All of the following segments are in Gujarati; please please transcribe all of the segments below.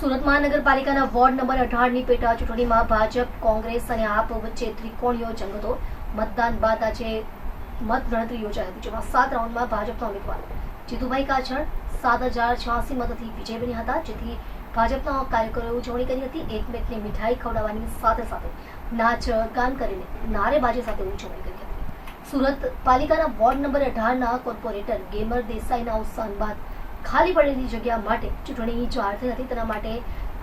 સુરત મહાનગરપાલિકાના વોર્ડ નંબર અઢારની પેટા ચૂંટણીમાં ભાજપ, કોંગ્રેસ અને આપ વચ્ચે ત્રિકોણીયો જંગ હતો મતદાન બાદ આજે મતગણતરી યોજાઈ હતી, જેમાં સાત રાઉન્ડમાં ભાજપના ઉમેદવાર. જીતુભાઈ કાછડ સાત હજાર છ્યાસી મતથી વિજય બન્યા હતા, જેથી ભાજપના કાર્યકરોએ ઉજવણી કરી હતી. એકમેકને મીઠાઈ ખવડાવવાની સાથે સાથે નાચ, ગાન કરીને નારેબાજી સાથે ઉજવણી કરી હતી. સુરત પાલિકાના વોર્ડ નંબર અઢારના કોર્પોરેટર ગેમર દેસાઈના અવસાન બાદ ખાલી પડેલી જગ્યા માટે ચૂંટણી જાહેર થઈ હતી. તેના માટે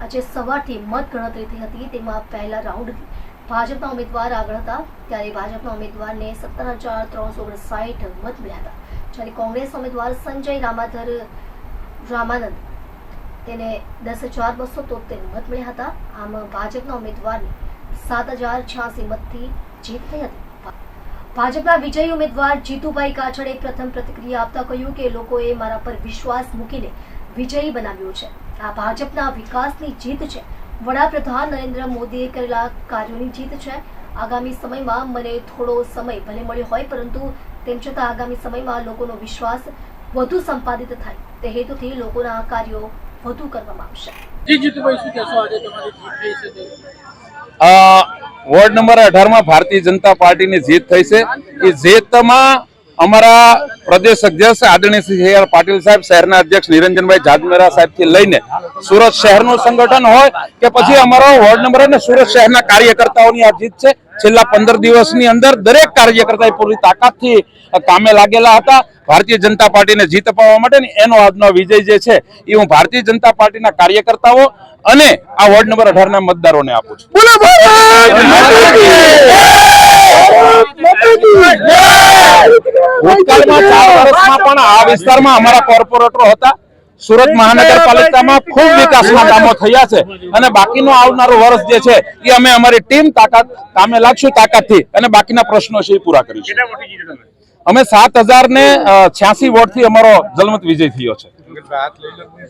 આજે સવારથી મત ગણતરી થઈ હતી. તેમાં પહેલા રાઉન્ડ ભાજપના ઉમેદવાર આગળ હતા. ત્યારે ભાજપના ઉમેદવારને સત્તર હજાર ત્રણસો ઓગણસાઠ મત મળ્યા હતા. જ્યારે કોંગ્રેસ ઉમેદવાર સંજય રામાધર રામાનંદ તેને દસ હજાર બસો તોતેર મત મળ્યા હતા. આમ ભાજપના ઉમેદવારને સાત હજાર છ્યાસી મતથી જીત થઈ હતી. ભાજપના વિજયી ઉમેદવાર જીતુભાઈ કાછડે પ્રથમ પ્રતિક્રિયા આપતા કહ્યું કે લોકોએ મારા પર વિશ્વાસ મૂકીને વિજયી બનાવ્યો છે. આ ભાજપના વિકાસની જીત છે. વડાપ્રધાન નરેન્દ્ર મોદીએ કરેલા કાર્યોની જીત છે. આગામી સમયમાં મને થોડો સમય ભલે મળ્યો હોય પરંતુ તેમ છતાં આગામી સમયમાં લોકોનો વિશ્વાસ વધુ સંપાદિત થાય. તે હેતુથી લોકોના કાર્યો વધુ કરવામાં આવશે. જીતુભાઈ શું કહેશો? આજે તમારી જીત થઈ છે? તે? અ, વોર્ડ નંબર અઢારમાં ભારતીય જનતા પાર્ટીની જીત થઈ છે. એ જીતમાં અમારા પ્રદેશ અધ્યક્ષ આદરણીય શ્રી આર પાટીલ સાહેબ શહેરના અધ્યક્ષ નિરંજનભાઈ જાદમેરા સાહેબથી લઈને સુરત શહેરનું સંગઠન હોય કે પછી અમારો વોર્ડ નંબર અને સુરત શહેરના કાર્યકર્તાઓની આ જીત છે. છેલ્લા પંદર દિવસની અંદર દરેક કાર્યકર્તાએ પૂરી તાકાતથી કામે લાગેલા હતા. ભારતીય જનતા પાર્ટીને જીત અપાવવા માટે ને એનો આજનો વિજય જે છે એ હું ભારતીય જનતા પાર્ટીના કાર્યકર્તાઓ અને આ વોર્ડ નંબર અઢાર ના મતદારોને આપું છું. પણ આ વિસ્તારમાં અમારા કોર્પોરેટરો હતા. સુરત મહાનગરપાલિકામાં ખૂબ વિકાસના કામો થયા છે અને બાકીનું આવનારું વર્ષ જે છે એ અમે અમારી ટીમ તાકાત કામે લાગશું તાકાતથી અને બાકીના પ્રશ્નો છે એ પૂરા કરીશું. અમે સાત હજાર ને છ્યાસી વોટથી અમારો જલમત વિજય થયો છે.